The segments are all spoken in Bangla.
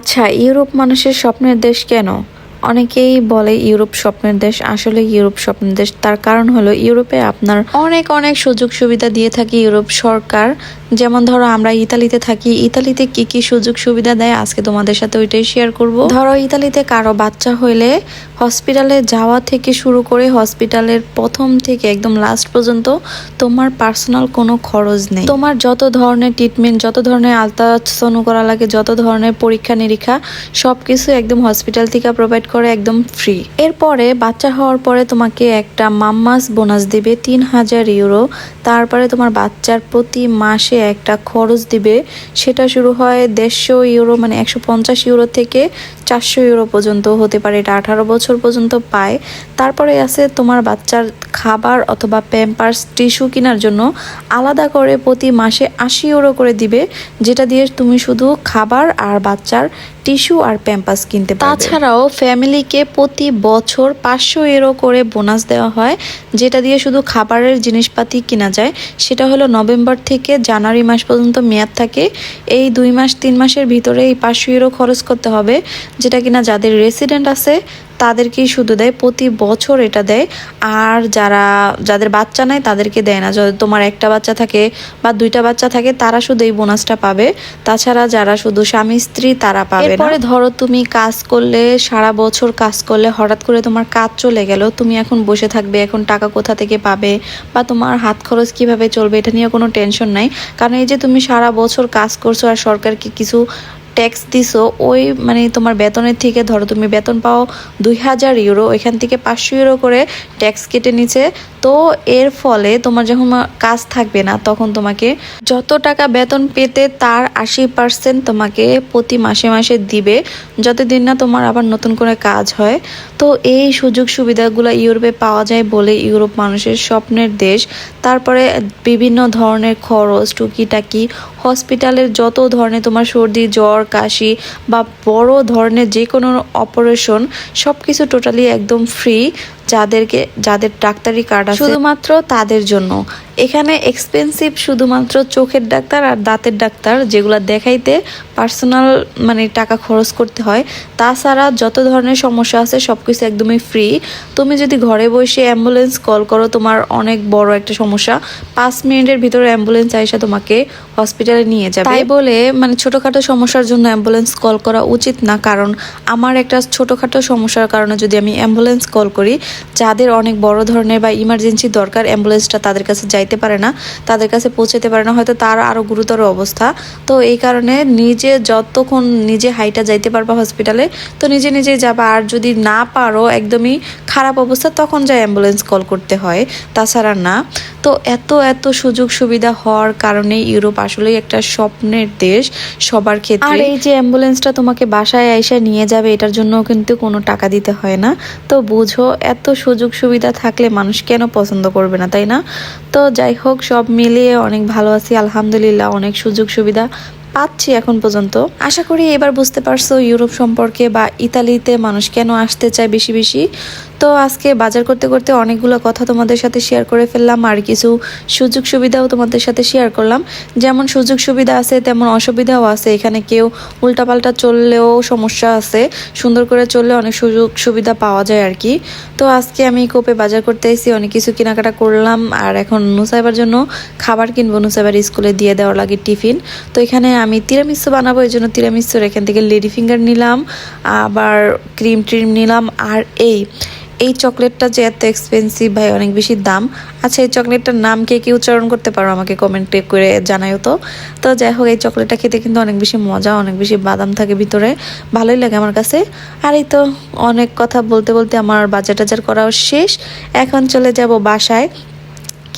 আচ্ছা ইউরোপ মানুষের স্বপ্নের দেশ কেন? অনেকেই বলে ইউরোপ স্বপ্নের দেশ, আসলে ইউরোপ স্বপ্নের দেশ। তার কারণ হলো ইউরোপে আপনার অনেক অনেক সুযোগ সুবিধা দিয়ে থাকে ইউরোপ সরকার। যেমন ধরো আমরা ইতালিতে থাকি, ইতালিতে কি কি সুযোগ সুবিধা দেয়? আজকে তোমাদের সাথে ওইটাই শেয়ার করব। ধরো ইতালিতে কারও বাচ্চা হইলে হসপিটালে যাওয়া থেকে শুরু করে হসপিটালের প্রথম থেকে একদম লাস্ট পর্যন্ত তোমার পার্সোনাল কোনো খরচ নেই। তোমার যত ধরনের ট্রিটমেন্ট যত ধরনের আলট্রাসাউন্ড করা লাগে, যত ধরনের পরীক্ষা নিরীক্ষা সবকিছু একদম হসপিটাল থেকে প্রোভাইড করে একদম ফ্রি এরপরে বাচ্চা হওয়ার পরে তোমাকে একটা মাম্মাস বোনাস দিবে তিন হাজার ইউরো। তারপরে তোমার বাচ্চার প্রতি মাসে একটা খরচ দিবে। সেটা শুরু হয় দেড়শো ইউরো মানে একশো পঞ্চাশ ইউরো থেকে চারশো ইউরো পর্যন্ত হতে পারে। এটা আঠারো বছর পর্যন্ত পায়। তারপরে আছে তোমার বাচ্চার খাবার অথবা প্যাম্পার্স টিস্যু কেনার জন্য আলাদা করে প্রতি মাসে আশি ইউরো করে দিবে, যেটা দিয়ে তুমি শুধু খাবার আর বাচ্চার টিস্যু আর প্যাম্পাস কিনতে পারবে। তাছাড়াও ফ্যামিলিকে প্রতি বছর পাঁচশো ইউরো করে বোনাস দেওয়া হয়, যেটা দিয়ে শুধু খাবারের জিনিসপাতি কেনা যায়। সেটা হলো নভেম্বর থেকে জানুয়ারি মাস পর্যন্ত মেয়াদ থাকে। এই দুই মাস, তিন মাসের ভিতরে এই পাঁচশো ইউরো খরচ করতে হবে, যেটা কিনা যাদের রেসিডেন্ট আছে তাদেরকেই শুধু দেয়, প্রতি বছর এটা দেয়। আর যারা, যাদের বাচ্চা নাই তাদেরকে দেয় না। তোমার একটা বাচ্চা থাকে বা দুইটা বাচ্চা থাকে, তারা শুধু এই বোনাসটা পাবে। তাছাড়া যারা শুধু স্বামী, স্ত্রী, তারা পাবে এরপরে ধরো তুমি কাজ করলে, সারা বছর কাজ করলে, হঠাৎ করে তোমার কাজ চলে গেল, তুমি এখন বসে থাকবে, এখন টাকা কোথা থেকে পাবে বা তোমার হাত খরচ কীভাবে চলবে, এটা নিয়ে কোনো টেনশন নাই। কারণ এই যে তুমি সারা বছর কাজ করছ আর সরকারকে কিছু ট্যাক্স দিছো, ওই মানে তোমার বেতনের থেকে ধরো তুমি বেতন পাও দুই হাজার ইউরো ওইখান থেকে পাঁচশো ইউরো করে ট্যাক্স কেটে নিচ্ছে তো এর ফলে তোমার যখন কাজ থাকবে না, তখন তোমাকে যত টাকা বেতন পেতে তার আশি পার্সেন্ট তোমাকে প্রতি মাসে মাসে দিবে। যতদিন না তোমার আবার নতুন করে কাজ হয়। তো এই সুযোগ সুবিধাগুলো ইউরোপে পাওয়া যায় বলে ইউরোপ মানুষের স্বপ্নের দেশ। তারপরে বিভিন্ন ধরনের খরচ, টুকিটাকি হসপিটালের যত ধরনের তোমার সর্দি, জ্বর কাশি বা বড় ধরনের যে কোনো অপারেশন সব কিছু টোটালি একদম ফ্রি যাদেরকে, যাদের ডাক্তারি কার্ড আছে শুধুমাত্র তাদের জন্য। এখানে এক্সপেন্সিভ শুধুমাত্র চোখের ডাক্তার আর দাঁতের ডাক্তার যেগুলো দেখাইতে পার্সোনাল মানে টাকা খরচ করতে হয়। তাছাড়া যত ধরনের সমস্যা আছে সব কিছু একদমই ফ্রি তুমি যদি ঘরে বসে অ্যাম্বুলেন্স কল করো, তোমার অনেক বড় একটা সমস্যা। পাঁচ মিনিটের ভিতরে অ্যাম্বুলেন্স আইসা তোমাকে হসপিটালে নিয়ে যাবে। তাই বলে মানে ছোটোখাটো সমস্যার জন্য অ্যাম্বুলেন্স কল করা উচিত না। কারণ আমার একটা ছোটোখাটো সমস্যার কারণে যদি আমি অ্যাম্বুলেন্স কল করি, যাদের অনেক বড় ধরনের বা ইমার্জেন্সি দরকার অ্যাম্বুলেন্সটা তাদের কাছে যাইতে পারে না, তাদের কাছে পৌঁছাতে পারে না, হয়তো তার আরও গুরুতর অবস্থা। তো এই কারণে নিজে যতক্ষণ নিজে হাইটা যাইতে পারবা হসপিটালে তো নিজে নিজেই যাবা। আর যদি না পারো, একদমই খারাপ অবস্থা, তখন যায় অ্যাম্বুলেন্স কল করতে হয়, তাছাড়া না। তো এত এত সুযোগ সুবিধা হওয়ার কারণে ইউরোপ আসলেই একটা স্বপ্নের দেশ সবার ক্ষেত্রে। আর এই যে অ্যাম্বুলেন্সটা তোমাকে বাসায় এসে নিয়ে যাবে, এটার জন্য কিন্তু কোনো টাকা দিতে হয় না। তো বুঝো, এত সুযোগ সুবিধা থাকলে মানুষ কেন পছন্দ করবে না, তাই না? তো যাই হোক সব মিলিয়ে অনেক ভালো আছি আলহামদুলিল্লাহ অনেক সুযোগ সুবিধা পাচ্ছি এখন পর্যন্ত। আশা করি এবার বুঝতে পারছ ইউরোপ সম্পর্কে বা ইতালিতে মানুষ কেন আসতে চায় বেশি বেশি। তো আজকে বাজার করতে করতে অনেকগুলো কথা তোমাদের সাথে শেয়ার করে ফেললাম আর কিছু সুযোগ সুবিধাও তোমাদের সাথে শেয়ার করলাম। যেমন সুযোগ সুবিধা আছে, তেমন অসুবিধাও আছে। এখানে কেউ উল্টাপাল্টা চললেও সমস্যা আছে। সুন্দর করে চললে অনেক সুযোগ সুবিধা পাওয়া যায় আর কি। তো আজকে আমি কোপে বাজার করতে এসেছি, অনেক কিছু কেনাকাটা করলাম। আর এখন নুসাইবার জন্য খাবার কিনবো, নুসাইবার স্কুলে দিয়ে দেওয়ার লাগে টিফিন। তো এখানে আমি তিরামিসু বানাবো, এই জন্য তিরামিসুর এখান থেকে লেডি ফিঙ্গার নিলাম, আবার ক্রিম ট্রিম নিলাম, আর এই এই চকলেটটা যে এত এক্সপেন্সিভ ভাই, অনেক বেশি দাম। আচ্ছা এই চকলেটটার নাম কে কি উচ্চারণ করতে পারো আমাকে কমেন্টে করে জানাইও তো। তো যাই হোক, এই চকলেটটা খেতে কিন্তু অনেক বেশি মজা, অনেক বেশি বাদাম থাকে ভিতরে, ভালোই লাগে আমার কাছে। আর এই তো অনেক কথা বলতে বলতে আমার বাজার টাজার করাও শেষ। এখন চলে যাব বাসায়।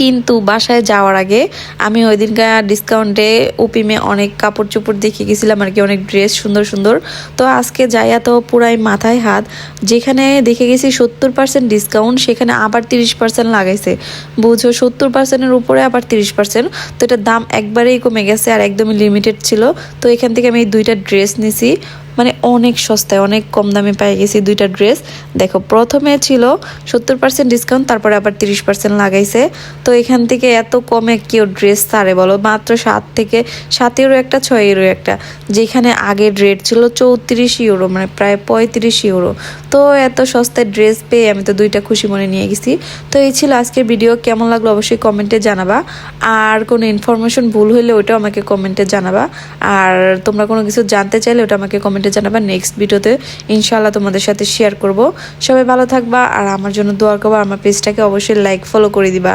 কিন্তু বাসায় যাওয়ার আগে আমি ওই দিনকার ডিসকাউন্টে উপিমে অনেক কাপড় চোপড় দেখে গেছিলাম আর কি, অনেক ড্রেস সুন্দর সুন্দর। তো আজকে যাইয়া তো পুরাই মাথায় হাত। যেখানে দেখে গেছি সত্তর পার্সেন্ট ডিসকাউন্ট সেখানে আবার তিরিশ পার্সেন্ট লাগাইছে। বুঝো সত্তর পার্সেন্টের উপরে আবার তিরিশ পার্সেন্ট তো এটার দাম একবারেই কমে গেছে আর একদমই লিমিটেড ছিল। তো এখান থেকে আমি এই দুইটা ড্রেস নিছি। মানে অনেক সস্তায়, অনেক কম দামে পেয়ে গেছি দুইটা ড্রেস। দেখো, প্রথমে ছিল সত্তর পার্সেন্ট ডিসকাউন্ট তারপরে আবার তিরিশ পার্সেন্ট লাগাইছে। তো এখান থেকে এত কমে কেউ ড্রেস ছাড়ে বলো? মাত্র সাত থেকে সাত ইউরো একটা, ছয় ইউরো একটা। যেখানে আগের রেট ছিল চৌত্রিশ ইউরো মানে প্রায় পঁয়ত্রিশ ইউরো তো এত সস্তায় ড্রেস পেয়ে আমি তো দুইটা খুশি মনে নিয়ে গেছি। তো এই ছিল আজকের ভিডিও কেমন লাগল অবশ্যই কমেন্টে জানাবা। আর কোনো ইনফরমেশন ভুল হলে ওটাও আমাকে কমেন্টে জানাবা। আর তোমরা কোনো কিছু জানতে চাইলে ওটা আমাকে কমেন্টে জানাবা। নেক্সট ভিডিওতে ইনশাল্লাহ তোমাদের সাথে শেয়ার করব। সবাই ভালো থাকবা আর আমার জন্য দোয়া করবা। আমার পেজটাকে অবশ্যই লাইক ফলো করে দিবা।